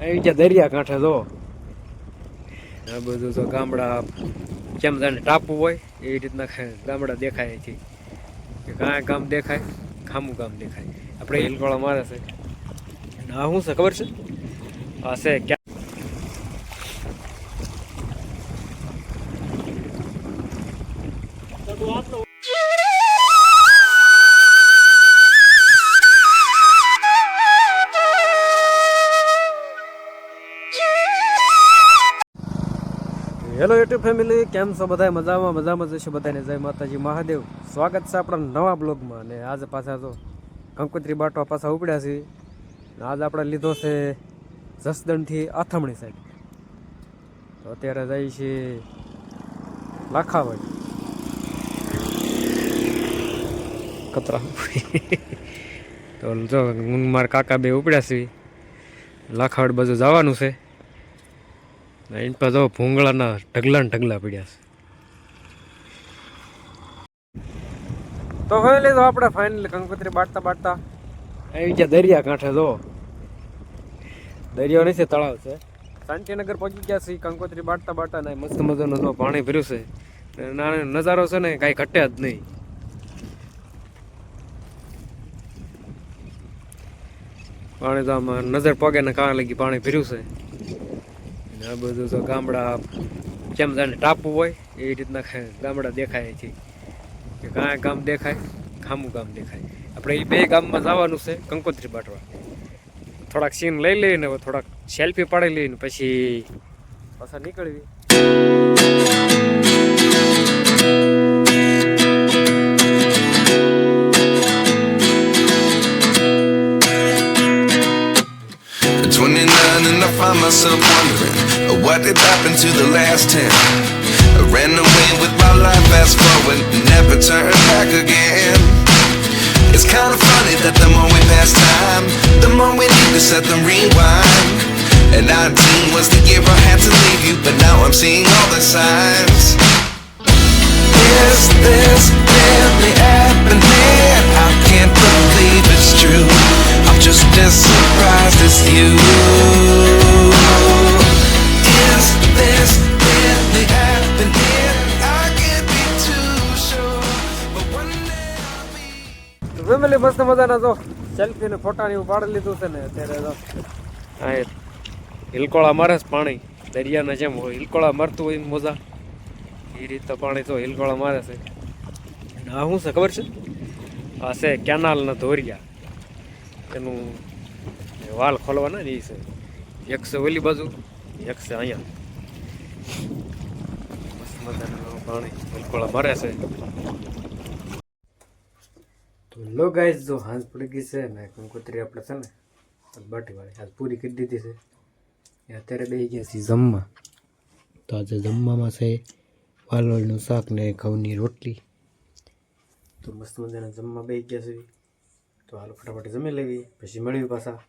આવી ગયા દરિયા કાંઠે જો, આ બધું તો ગામડા કેમ જાણે ટાપુ હોય એવી રીતના ગામડા દેખાય છે કે કાંઈ ગામ દેખાય, ખામું ગામ દેખાય. આપણે હિલકોળા મારે છે. આ શું છે, ખબર છે? આ છે ક્યાં હેલો યુટ્યુબ ફેમિલી કેમ છો બધા મજામાં મજામાં જશો બધાને જય માતાજી, મહાદેવ. સ્વાગત છે આપણા નવા બ્લોગમાં. અને આજે પાછા તો કંકોત્રી બાટવા પાછા ઉપડ્યા છે આજે આપણે લીધો છે જસદણથી આથમણી સાઈડ તો અત્યારે જઈએ છીએ લાખાવડ. કતરા તો જો મારા કાકા બે ઉપડ્યા છે. લાખાવડ બાજુ જવાનું છે. એન પર તો ભૂંગળાના ઢગલા ને ઢગલા પડ્યા છે. તો હવે લીધો આપણે ફાઇનલી કંકોત્રી બાટતા બાટતા. આવી ગયા દરિયા કાંઠે જો. દરિયો નથી તળાવ છે. શાંતિનગર પહોંચી ગયા છે કંકોત્રી બાટતા બાટતા ને મસ્ત મજાનું જો પાણી ભર્યું છે. નજારો છે ને કાંઈ ઘટે જ નહીં. પાણી તો આમાં નજર પગે ને કાં લગી પાણી ભર્યું છે. આ બધું તો ગામડા જેમ જાણે ટાપુ હોય, એ રીતના ગામડા દેખાય છે. કે કાંઈ ગામ દેખાય, ખામું ગામ દેખાય. આપણે એ બે ગામમાં જવાનું છે કંકોત્રી બાટવા. થોડાક સીન લઈ લઈને થોડાક સેલ્ફી પાડી લઈને પછી પાછા નીકળવી At 29 and I find myself wondering what did happen to the last 10 I ran away with my life fast forward never turn back again. It's kind of funny that the more we pass time the more we need to set them rewind. And 19 was the year I had to leave you but now I'm seeing all the signs family મસ્ત મજાના જો. Selfie ને ફોટા ને પાડી લીધું છે ને અત્યારે તો હા, એ હિલકોળા મારે પાણી. દરિયાના જેમ હોય. હિલકોળા મારતું હોય મોજા. એ રીતે પાણી તો હિલકોળા મારે છે. આ શું છે, ખબર છે? આ છે કેનાલના ધોરિયા. એનું વાલ ખોલવાના ને એ છે. એક છે ઓલી બાજુ, એક છે અહીંયા. મસ્ત મજાનું પાણી. હિલકોળા મારે છે. તો લો ગાઈઝ જો હાંસ પડી ગઈ છે ને, કંકોત્રી આપણે છે ને, બાટીવાળી હાલ પૂરી કરી દીધી છે. એ અત્યારે બેસી ગયા છીએ જમવા. તો આજે જમવામાં છે વાલોળનું શાક ને ઘઉંની રોટલી. તો મસ્ત મજાના જમવા બેસી ગયા છે. તો હાલ ફટાફટ જમી લેવી, પછી મળવી પાછા.